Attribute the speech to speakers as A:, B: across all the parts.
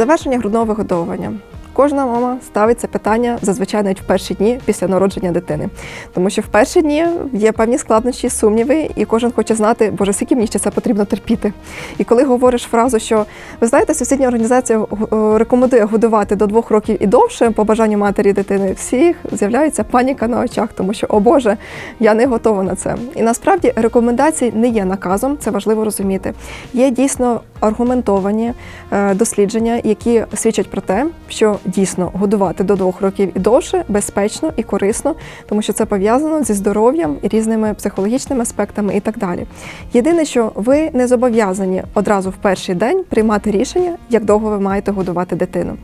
A: Завершення грудного вигодовування. Кожна мама ставить це питання зазвичай навіть в перші дні після народження дитини. Тому що в перші дні є певні складнощі, сумніви, і кожен хоче знати, боже, скільки мені ще це потрібно терпіти. І коли говориш фразу, що ви знаєте, сусідня організація е, рекомендує годувати до двох років і довше по бажанню матері дитини, всіх з'являється паніка на очах, тому що, о Боже, я не готова на це. І насправді рекомендації не є наказом, це важливо розуміти. Є дійсно аргументовані е, дослідження, які свідчать про те, що дійсно годувати до двох років і довше безпечно і корисно, тому що це пов'язано зі здоров'ям і різними психологічними аспектами і так далі. Єдине, що ви не зобов'язані одразу в перший день приймати рішення, як довго ви маєте годувати дитину.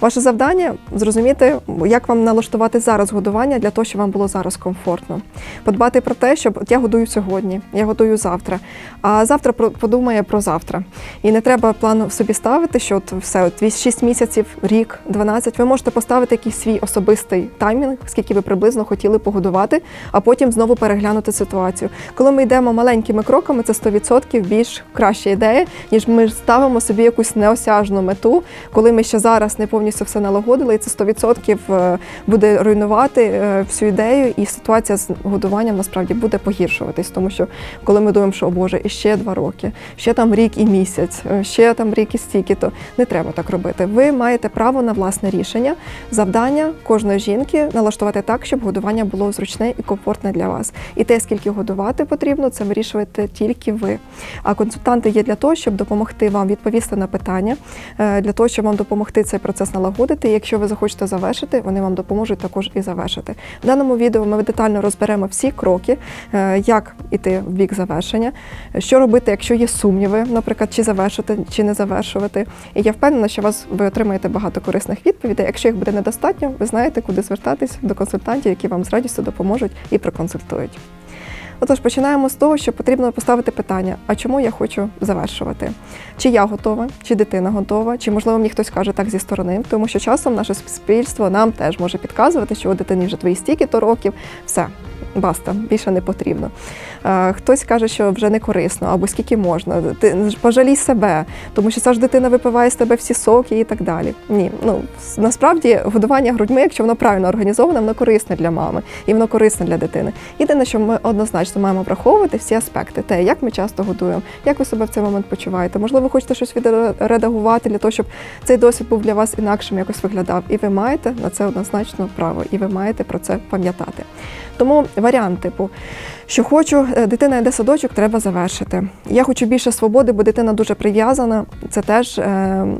A: Ваше завдання зрозуміти, як вам налаштувати зараз годування для того, щоб вам було зараз комфортно. Подбати про те, щоб я годую сьогодні, я готую завтра, а завтра подумає про завтра. І не треба плану собі ставити, що от все, от 6 місяців, рік, 12, ви можете поставити якийсь свій особистий таймінг, скільки ви приблизно хотіли погодувати, а потім знову переглянути ситуацію. Коли ми йдемо маленькими кроками, це 100% більш краща ідея, ніж ми ставимо собі якусь неосяжну мету, коли ми ще зараз не повністю все налагодили, і це 100% е, буде руйнувати е, всю ідею, і ситуація з годуванням насправді буде погіршуватись, тому що коли ми думаємо, що о Боже, і ще два роки, ще там рік і місяць, е, ще там рік і стільки, то не треба так робити. Ви маєте право на власне рішення. Завдання кожної жінки налаштувати так, щоб годування було зручне і комфортне для вас. І те, скільки годувати потрібно, це вирішуєте тільки ви. А консультанти є для того, щоб допомогти вам відповісти на питання, е, для того, щоб вам допомогти цей процес налагодити. І якщо ви захочете завершити, вони вам допоможуть також і завершити. В даному відео ми детально розберемо всі кроки, е, як іти в бік завершення, що робити, якщо є сумніви, наприклад, чи завершити, чи не завершувати. І я впевнена, що вас ви отримаєте багато корисних відповідей. Якщо їх буде недостатньо, ви знаєте, куди звертатись до консультантів, які вам з радістю допоможуть і проконсультують. Отож, починаємо з того, що потрібно поставити питання: а чому я хочу завершувати? Чи я готова, чи дитина готова, чи можливо мені хтось каже так зі сторони, тому що часом наше суспільство нам теж може підказувати, що у дитині вже твої стільки-то років, все. Баста, більше не потрібно. Хтось каже, що вже не корисно, або скільки можна. Ти пожалій себе, тому що ця ж дитина випиває з тебе всі соки і так далі. Ні, ну насправді годування грудьми, якщо воно правильно організоване, воно корисне для мами і воно корисне для дитини. Єдине, що ми однозначно маємо враховувати всі аспекти: те, як ми часто годуємо, як ви себе в цей момент почуваєте. Можливо, хочете щось відредагувати для того, щоб цей досвід був для вас інакшим якось виглядав. І ви маєте на це однозначно право, і ви маєте про це пам'ятати. Тому варіант типу, що хочу, е, дитина йде садочок, треба завершити. Я хочу більше свободи, бо дитина дуже прив'язана. Це теж е,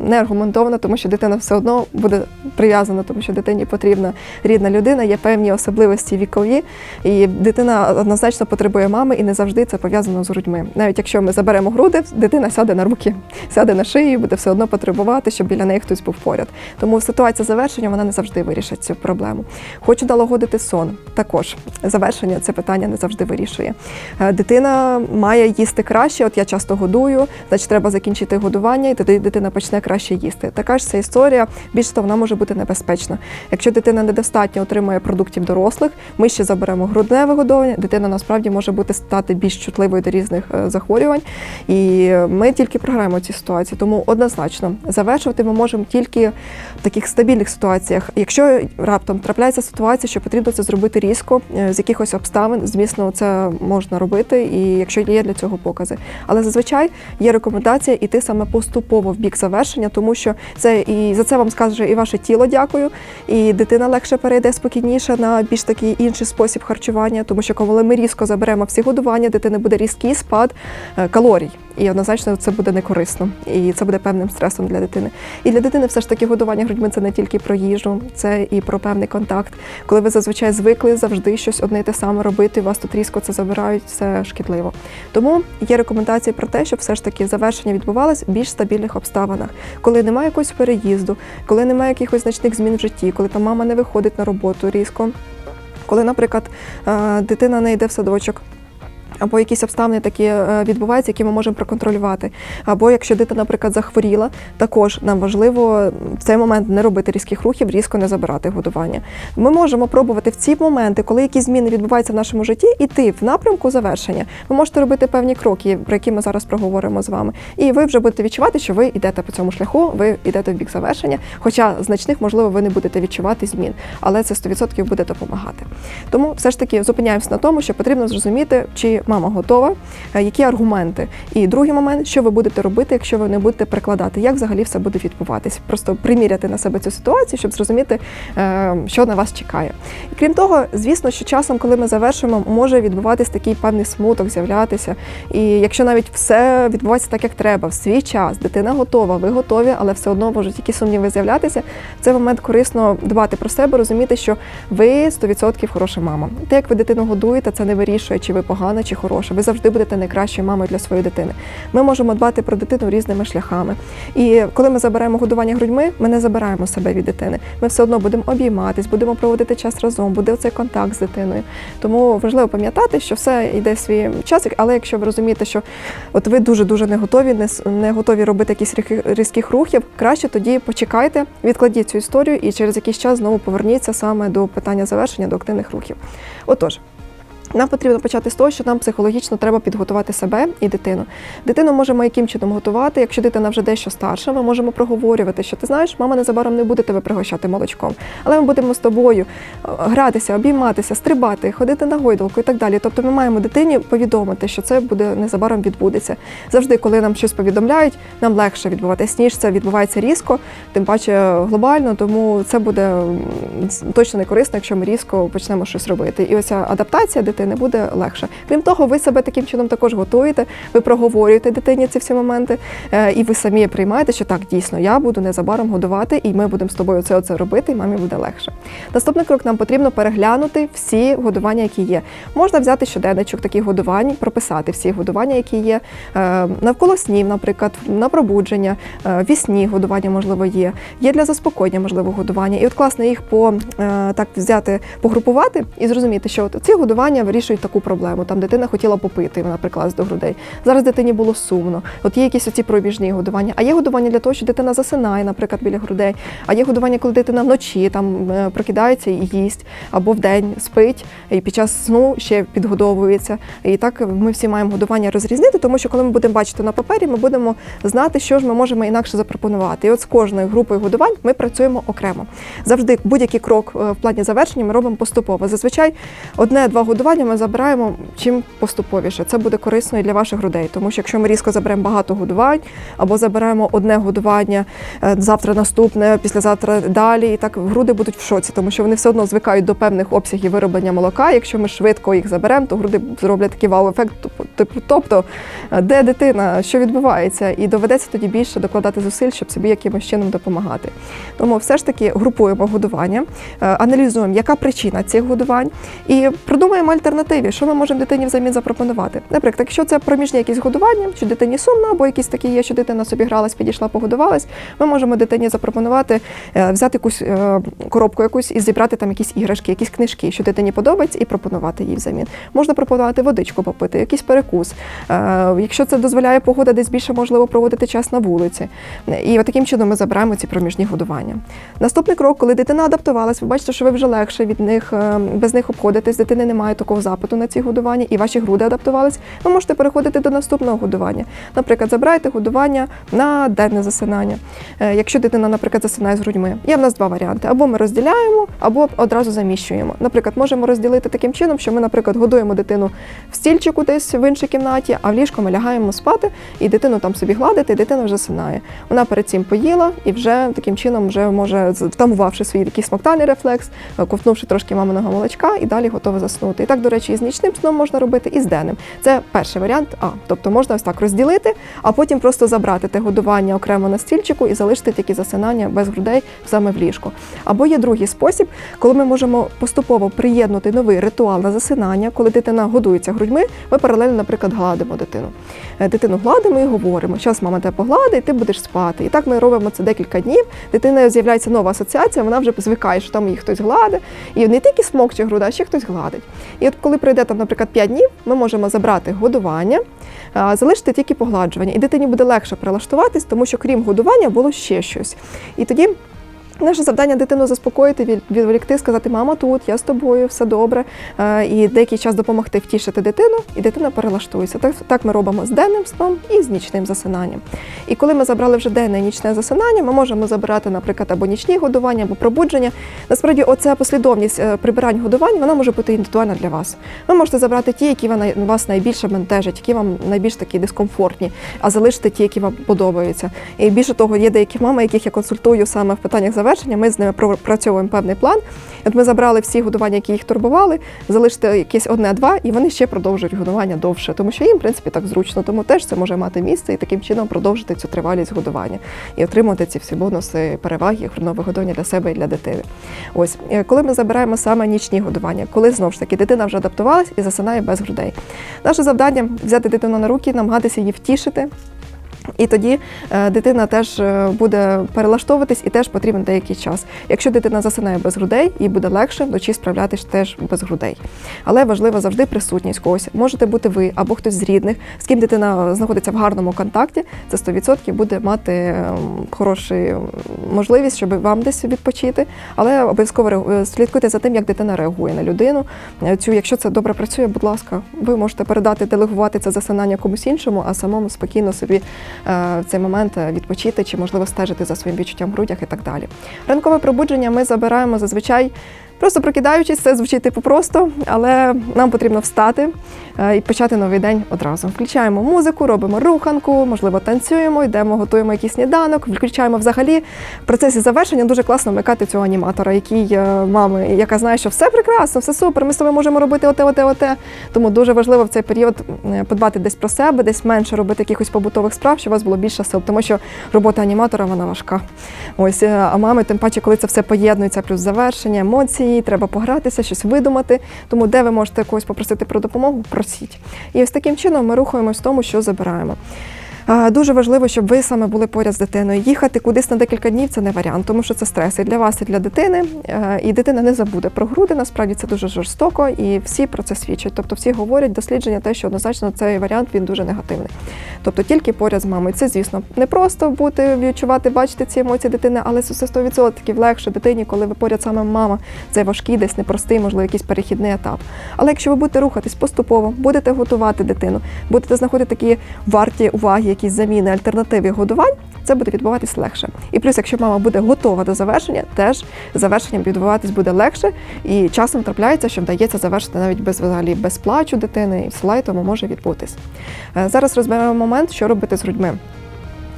A: не аргументовано, тому що дитина все одно буде прив'язана, тому що дитині потрібна рідна людина, є певні особливості вікові, і дитина однозначно потребує мами, і не завжди це пов'язано з грудьми. Навіть якщо ми заберемо груди, дитина сяде на руки, сяде на шию, буде все одно потребувати, щоб біля неї хтось був поряд. Тому ситуація завершення вона не завжди вирішить цю проблему. Хочу налагодити сон. Також завершення це питання не завжди вирішує. Е, Дитина має їсти краще. От я часто годую, значить треба закінчити годування, і тоді дитина почне краще їсти. Така ж ця історія, більш того, вона може бути небезпечна. Якщо дитина недостатньо отримує продуктів дорослих, ми ще заберемо грудне вигодовування. Дитина насправді може бути стати більш чутливою до різних е, захворювань, і ми тільки програємо ці ситуації. Тому однозначно завершувати ми можемо тільки в таких стабільних ситуаціях. Якщо раптом трапляється ситуація, що потрібно це зробити різко е, з якихось обставин, звісно, це можна робити, і якщо є для цього покази. Але зазвичай є рекомендація іти саме поступово в бік завершення, тому що це і за це вам скаже і ваше тіло дякую, і дитина легше перейде спокійніше на більш такий інший спосіб харчування, тому що коли ми різко заберемо всі годування, дитини буде різкий спад е, калорій. І однозначно це буде не корисно, і це буде певним стресом для дитини. І для дитини все ж таки годування грудьми це не тільки про їжу, це і про певний контакт. Коли ви зазвичай звикли завжди щось одне й те саме робити, вас тут різко це забирають, це шкідливо. Тому є рекомендації про те, щоб все ж таки завершення відбувалось в більш стабільних обставинах, коли немає якогось переїзду, коли немає якихось значних змін в житті, коли там мама не виходить на роботу різко, коли, наприклад, е, дитина не йде в садочок. Або якісь обставини такі е, відбуваються, які ми можемо проконтролювати. Або якщо дитина, наприклад, захворіла, також нам важливо в цей момент не робити різких рухів, різко не забирати годування. Ми можемо пробувати в ці моменти, коли якісь зміни відбуваються в нашому житті, іти в напрямку завершення. Ви можете робити певні кроки, про які ми зараз проговоримо з вами. І ви вже будете відчувати, що ви йдете по цьому шляху, ви йдете в бік завершення. Хоча значних, можливо, ви не будете відчувати змін, але це 100% буде допомагати. Тому все ж таки зупиняємося на тому, що потрібно зрозуміти, чи мама готова, е, які аргументи. І другий момент, що ви будете робити, якщо ви не будете прикладати, як взагалі все буде відбуватись. Просто приміряти на себе цю ситуацію, щоб зрозуміти, е, що на вас чекає. І крім того, звісно, що часом, коли ми завершуємо, може відбуватись такий певний смуток, з'являтися. І якщо навіть все відбувається так, як треба, в свій час, дитина готова, ви готові, але все одно можуть які сумніви з'являтися. В цей момент корисно дбати про себе, розуміти, що ви 100% хороша мама. Те, як ви дитину годуєте, це не вирішує, чи ви погана, чи хороша. Ви завжди будете найкращою мамою для своєї дитини. Ми можемо дбати про дитину різними шляхами. І коли ми забираємо годування грудьми, ми не забираємо себе від дитини. Ми все одно будемо обійматись, будемо проводити час разом, буде цей контакт з дитиною. Тому важливо пам'ятати, що все йде в свій час, але якщо ви розумієте, що от ви дуже дуже не готові, не, не готові робити якісь різких- рухів, краще тоді почекайте, відкладіть цю історію і через якийсь час знову поверніться саме до питання завершення до активних рухів. Отож. Нам потрібно почати з того, що нам психологічно треба підготувати себе і дитину. Дитину можемо яким чином готувати. Якщо дитина вже дещо старша, ми можемо проговорювати, що ти знаєш, мама незабаром не буде тебе пригощати молочком, але ми будемо з тобою е, гратися, обійматися, стрибати, ходити на гойдалку і так далі. Тобто ми маємо дитині повідомити, що це буде незабаром відбудеться. Завжди, коли нам щось повідомляють, нам легше відбуватися, ніж це відбувається різко, тим паче глобально, тому це буде точно не корисно, якщо ми різко почнемо щось робити. І оця адаптація дитини буде легше. Крім того, ви себе таким чином також готуєте, ви проговорюєте дитині ці всі моменти, е, і ви самі приймаєте, що так дійсно я буду незабаром годувати, і ми будемо з тобою це оце робити, і мамі буде легше. Наступний крок нам потрібно переглянути всі годування, які є. Можна взяти щоденничок таких годувань, прописати всі годування, які є е, навколо снів, наприклад, на пробудження, е, вісні годування, можливо, є. Є для заспокоєння, можливо, годування. І от класно їх по так взяти, погрупувати і зрозуміти, що от ці годування вирішують таку проблему. Там дитина хотіла попити, вона приклалась до грудей. Зараз дитині було сумно. От є якісь оці пробіжні годування. А є годування для того, що дитина засинає, наприклад, біля грудей. А є годування, коли дитина вночі там е, прокидається і їсть, або вдень спить, і під час сну ще підгодовується. І так ми всі маємо годування розрізнити, тому що коли ми будемо бачити на папері, ми будемо знати, що ж ми можемо інакше запропонувати. І от з кожною групою годувань ми працюємо окремо. Завжди будь-який крок е, в плані завершення ми робимо поступово. Зазвичай одне-два годування ми забираємо чим поступовіше. Це буде корисно і для ваших грудей, тому що якщо ми різко заберемо багато годувань або забираємо одне годування, е, завтра наступне, післязавтра далі, і так груди будуть в шоці, тому що вони все одно звикають до певних обсягів вироблення молока. Якщо ми швидко їх заберемо, то груди зроблять такий вау-ефект. Типу, тобто, е, де дитина, що відбувається, і доведеться тоді більше докладати зусиль, щоб собі якимось чином допомагати. Тому все ж таки групуємо годування, е, аналізуємо, яка причина цих годувань, і продумаємо альтернативи, що ми можемо дитині взамін запропонувати. Наприклад, якщо це проміжні якісь годування, що дитині сумно, або якісь такі є, що дитина собі гралась, підійшла, погодувалась, ми можемо дитині запропонувати е, взяти якусь е, коробку якусь і зібрати там якісь іграшки, якісь книжки, що дитині подобається, і пропонувати їй взамін. Можна пропонувати водичку попити, якийсь перекус. Е, Якщо це дозволяє погода, десь більше можливо проводити час на вулиці. І от таким чином ми забираємо ці проміжні годування. Наступний крок, коли дитина адаптувалась, ви бачите, що ви вже легше від них без них обходитесь, дитини немає такого запиту на ці годування, і ваші груди адаптувались. Ви можете переходити до наступного годування. Наприклад, забирайте годування на денне засинання. Е, Якщо дитина, наприклад, засинає з грудьми, є в нас два варіанти: або ми розділяємо, або одразу заміщуємо. Наприклад, можемо розділити таким чином, що ми, наприклад, годуємо дитину в стільчику десь в іншій кімнаті, а в ліжко ми лягаємо спати, і дитину там собі гладити, і дитина вже засинає. Вона перед цим поїла і вже таким чином вже може, втамувавши свій такий смоктальний рефлекс, е, ковтнувши трошки маминого молочка, і далі готова заснути. І так, до речі, і з нічним сном можна робити, і з денним. Це перший варіант А. Тобто можна ось так розділити, а потім просто забрати те годування окремо на стільчику і залишити тільки засинання без грудей саме в ліжку. Або є другий спосіб, коли ми можемо поступово приєднати новий ритуал на засинання, коли дитина годується грудьми, ми паралельно, наприклад, гладимо дитину. Е, Дитину гладимо і говоримо, зараз мама тебе погладить, ти будеш спати. І так ми робимо це декілька днів. Дитина з'являється нова асоціація, вона вже звикає, що там її хтось гладить. І не тільки смокче груда, а ще хтось гладить. І коли пройде там, наприклад, 5 днів, ми можемо забрати годування, залишити тільки погладжування. І дитині буде легше прилаштуватись, тому що крім годування було ще щось. І тоді. Наше завдання дитину заспокоїти, відволікти, сказати, мама тут, я з тобою, все добре. Е, І деякий час допомогти втішити дитину, і дитина перелаштується. Так, так ми робимо з денним сном і з нічним засинанням. І коли ми забрали вже денне і нічне засинання, ми можемо забирати, наприклад, або нічні годування, або пробудження. Насправді, оця послідовність е, прибирань годувань вона може бути індивідуальна для вас. Ви можете забрати ті, які вас найбільше бентежать, які вам найбільш такі дискомфортні, а залишити ті, які вам подобаються. І більше того, є деякі мами, яких я консультую саме в питаннях завершення. Ми з ними пропрацьовуємо певний план. От ми забрали всі годування, які їх турбували, залишити якесь одне-два, і вони ще продовжують годування довше, тому що їм, в принципі, так зручно. Тому теж це може мати місце і таким чином продовжити цю тривалість годування і отримати ці всі бонуси, переваги, хренове годування для себе і для дитини. Ось е, коли ми забираємо саме нічні годування, коли знову ж таки дитина вже адаптувалась і засинає без грудей. Наше завдання взяти дитину на руки, намагатися її втішити. І тоді е, дитина теж е, буде перелаштовуватись і теж потрібен деякий час. Якщо дитина засинає без грудей, їй буде легше вночі справлятись теж без грудей. Але важлива завжди присутність когось. Можете бути ви або хтось з рідних, з ким дитина знаходиться в гарному контакті. Це 100% буде мати ем, хорошу можливість, щоб вам десь відпочити. Але обов'язково слідкуйте за тим, як дитина реагує на людину. Е, Цю, якщо це добре працює, будь ласка, ви можете передати, делегувати це засинання комусь іншому, а самому спокійно собі е, в цей момент е, відпочити чи, можливо, стежити за своїм відчуттям в грудях і так далі. Ранкове пробудження ми забираємо зазвичай. Просто прокидаючись, це звучить типу просто, але нам потрібно встати е, і почати новий день одразу. Включаємо музику, робимо руханку, можливо, танцюємо, йдемо, готуємо якийсь сніданок, включаємо взагалі в процесі завершення дуже класно вмикати цього аніматора, який е, мами, яка знає, що все прекрасно, все супер, ми з тобою можемо робити оте, оте, оте. Тому дуже важливо в цей період е, подбати десь про себе, десь менше робити якихось побутових справ, щоб у вас було більше сил, тому що робота аніматора вона важка. Ось, а мами, тим паче, коли це все поєднується, плюс завершення, емоції, треба погратися, щось видумати. Тому де ви можете когось попросити про допомогу, просіть. І ось таким чином ми рухаємось в тому, що забираємо. Дуже важливо, щоб ви саме були поряд з дитиною. Їхати кудись на декілька днів це не варіант, тому що це стрес і для вас, і для дитини. Е, І дитина не забуде про груди. Насправді це дуже жорстоко, і всі про це свідчать. Тобто, всі говорять дослідження, те, що однозначно цей варіант він дуже негативний. Тобто тільки поряд з мамою. Це, звісно, не просто бути, відчувати, бачити ці емоції дитини, але це 100% легше дитині, коли ви поряд саме мама. Це важкий, десь непростий, можливо, якийсь перехідний етап. Але якщо ви будете рухатись поступово, будете готувати дитину, будете знаходити такі варті уваги, якісь заміни, альтернативи годувань, це буде відбуватись легше. І плюс, якщо мама буде готова до завершення, теж завершенням відбуватись буде легше. І часом трапляється, що вдається завершити навіть без взагалі без плачу дитини, і слайтому може відбутись. Е, Зараз розберемо момент, що робити з грудьми.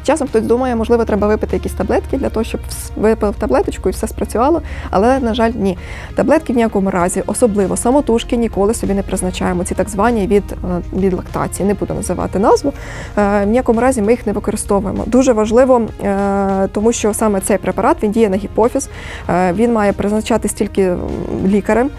A: Часом хтось думає, можливо, треба випити якісь таблетки для того, щоб випив таблеточку і все спрацювало. Але, на жаль, ні. Таблетки в ніякому разі, особливо самотужки, ніколи собі не призначаємо. Ці так звані від, е, від лактації, не буду називати назву. Е, В ніякому разі ми їх не використовуємо. Дуже важливо, е, тому що саме цей препарат він діє на гіпофіз. Він має призначатись тільки лікарем,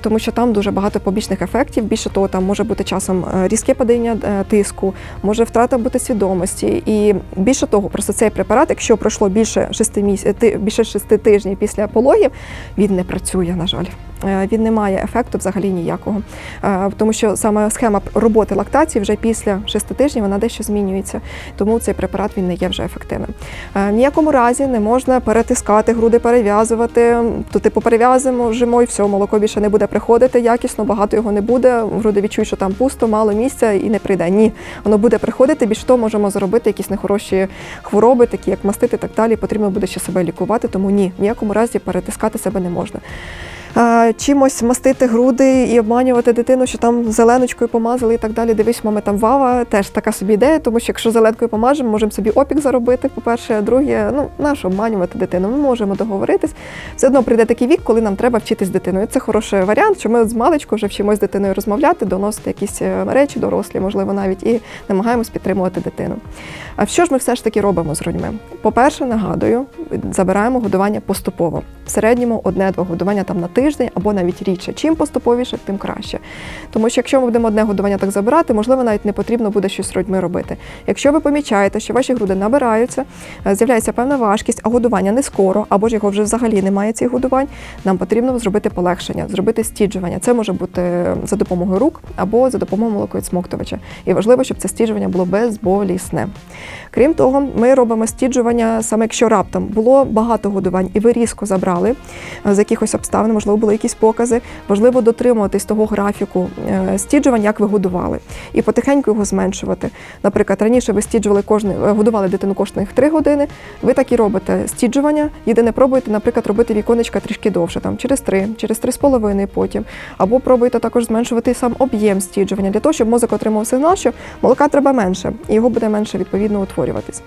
A: тому що там дуже багато побічних ефектів. Більше того, там може бути часом різке падіння тиску, може втрата бути свідомості. І більше того, просто цей препарат, якщо пройшло більше 6 місяців, більше шести тижнів після пологів, він не працює, на жаль. Е, Він не має ефекту взагалі ніякого. Е, Тому що саме схема роботи лактації вже після шести тижнів вона дещо змінюється. Тому цей препарат він не є вже ефективним. Е, В ніякому разі не можна перетискати груди, перев'язувати. То типу перев'язуємо жимо і все, молоко більше не буде приходити якісно, багато його не буде. Груди відчують, що там пусто, мало місця і не прийде. Ні, воно буде приходити. Більш того, можемо зробити якісь нехороші хвороби, такі як мастити так далі. Потрібно буде ще себе лікувати, тому ні, в ніякому разі перетискати себе не можна. Чимось мастити груди і обманювати дитину, що там зеленочкою помазали і так далі. Дивись, мами там вава, теж така собі ідея, тому що якщо зеленкою помажемо, можемо собі опік заробити. По-перше, а друге, ну нащо обманювати дитину? Ми можемо договоритись. Все одно прийде такий вік, коли нам треба вчитись дитиною. Це хороший варіант, що ми з маличку вже вчимось з дитиною розмовляти, доносити якісь е, речі, дорослі, можливо, навіть і намагаємось підтримувати дитину. А що ж ми все ж таки робимо з грудьми? По-перше, нагадую, забираємо годування поступово. В середньому одне-два годування там на тиждень. Тиждень або навіть рідше. Чим поступовіше, тим краще. Тому що якщо ми будемо одне годування так забирати, можливо, навіть не потрібно буде щось з грудьми робити. Якщо ви помічаєте, що ваші груди набираються, е, з'являється певна важкість, а годування не скоро, або ж його вже взагалі немає цих годувань, нам потрібно зробити полегшення, зробити стіджування. Це може бути за допомогою рук або за допомогою молоковідсмоктувача. І важливо, щоб це стіджування було безболісне. Крім того, ми робимо стіджування саме якщо раптом було багато годувань, і ви різко забрали е, з якихось обставин, можливо, були якісь покази. Важливо дотримуватись того графіку е, стіджувань, як ви годували, і потихеньку його зменшувати. Наприклад, раніше ви стіджували кожне, годували дитину кожних 3 години. Ви так і робите стіджування. Єдине пробуйте, наприклад, робити віконечка трішки довше, там через 3, через 3,5 потім. Або пробуйте також зменшувати сам об'єм стіджування для того, щоб мозок отримав сигнал, що молока треба менше, і його буде менше відповідно утворюватись.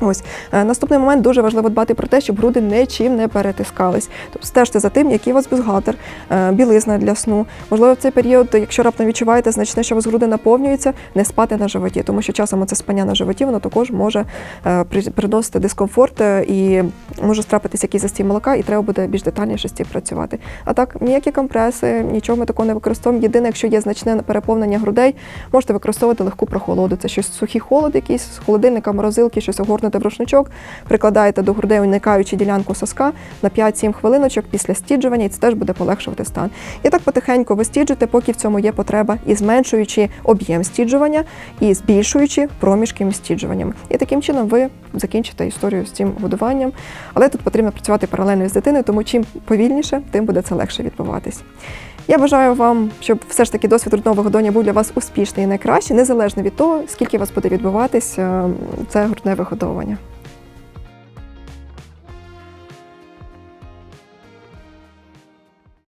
A: Ось Е, наступний момент дуже важливо дбати про те, щоб груди нічим не перетискались. Тобто стежте за тим, який у вас бюстгальтер, е, білизна для сну. Можливо, в цей період, якщо раптом відчуваєте значне, що у вас груди наповнюються, не спати на животі, тому що часом це спання на животі, воно також може е, приносити дискомфорт і може страпитися якийсь застій молока, і треба буде більш детальніше з цим працювати. А так, ніякі компреси, нічого ми такого не використовуємо. Єдине, якщо є значне переповнення грудей, можете використовувати легку прохолоду. Це щось сухий холод, якийсь з холодильника, морозилки, щось огорнути в прикладаєте до грудей, уникаючи ділянку соска на 5-7 хвилиночок після стіджування, і це теж буде полегшувати стан. І так потихеньку ви стіджите, поки в цьому є потреба, і зменшуючи об'єм стіджування, і збільшуючи проміжки між стіджуваннями. І таким чином ви закінчите історію з цим годуванням. Але тут потрібно працювати паралельно з дитиною, тому чим повільніше, тим буде це легше відбуватись. Я бажаю вам, щоб все ж таки досвід грудного вигодовування був для вас успішний і найкращий, незалежно від того, скільки у вас буде відбуватись е, це грудне вигодовування.